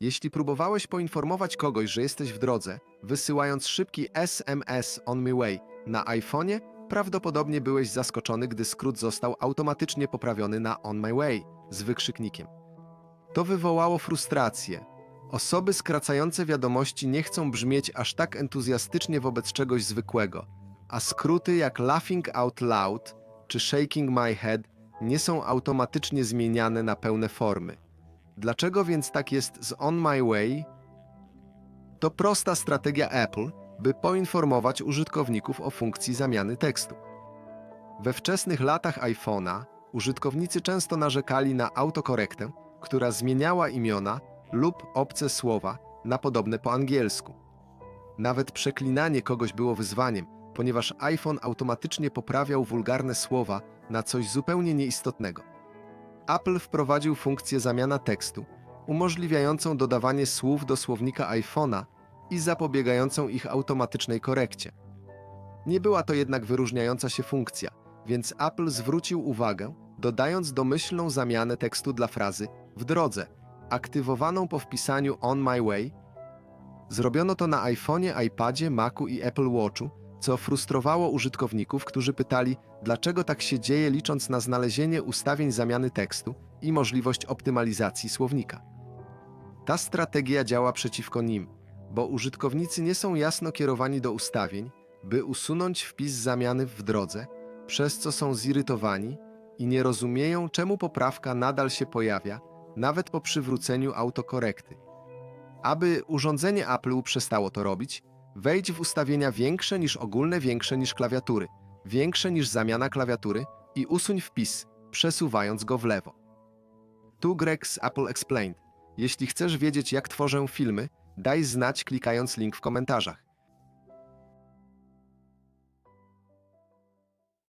Jeśli próbowałeś poinformować kogoś, że jesteś w drodze, wysyłając szybki SMS on my way na iPhone'ie, prawdopodobnie byłeś zaskoczony, gdy skrót został automatycznie poprawiony na on my way z wykrzyknikiem. To wywołało frustrację. Osoby skracające wiadomości nie chcą brzmieć aż tak entuzjastycznie wobec czegoś zwykłego, a skróty jak laughing out loud czy shaking my head nie są automatycznie zmieniane na pełne formy. Dlaczego więc tak jest z On My Way? To prosta strategia Apple, by poinformować użytkowników o funkcji zamiany tekstu. We wczesnych latach iPhone'a użytkownicy często narzekali na autokorektę, która zmieniała imiona lub obce słowa na podobne po angielsku. Nawet przeklinanie kogoś było wyzwaniem, ponieważ iPhone automatycznie poprawiał wulgarne słowa na coś zupełnie nieistotnego. Apple wprowadził funkcję zamiana tekstu, umożliwiającą dodawanie słów do słownika iPhone'a i zapobiegającą ich automatycznej korekcie. Nie była to jednak wyróżniająca się funkcja, więc Apple zwrócił uwagę, dodając domyślną zamianę tekstu dla frazy w drodze, aktywowaną po wpisaniu On My Way. Zrobiono to na iPhone'ie, iPadzie, Macu i Apple Watchu, co frustrowało użytkowników, którzy pytali, dlaczego tak się dzieje, licząc na znalezienie ustawień zamiany tekstu i możliwość optymalizacji słownika. Ta strategia działa przeciwko nim, bo użytkownicy nie są jasno kierowani do ustawień, by usunąć wpis zamiany w drodze, przez co są zirytowani i nie rozumieją, czemu poprawka nadal się pojawia, nawet po przywróceniu autokorekty. Aby urządzenie Apple przestało to robić, wejdź w ustawienia większe niż ogólne, większe niż klawiatury, większe niż zamiana klawiatury i usuń wpis, przesuwając go w lewo. Tu Greg z Apple Explained. Jeśli chcesz wiedzieć, jak tworzę filmy, daj znać klikając link w komentarzach.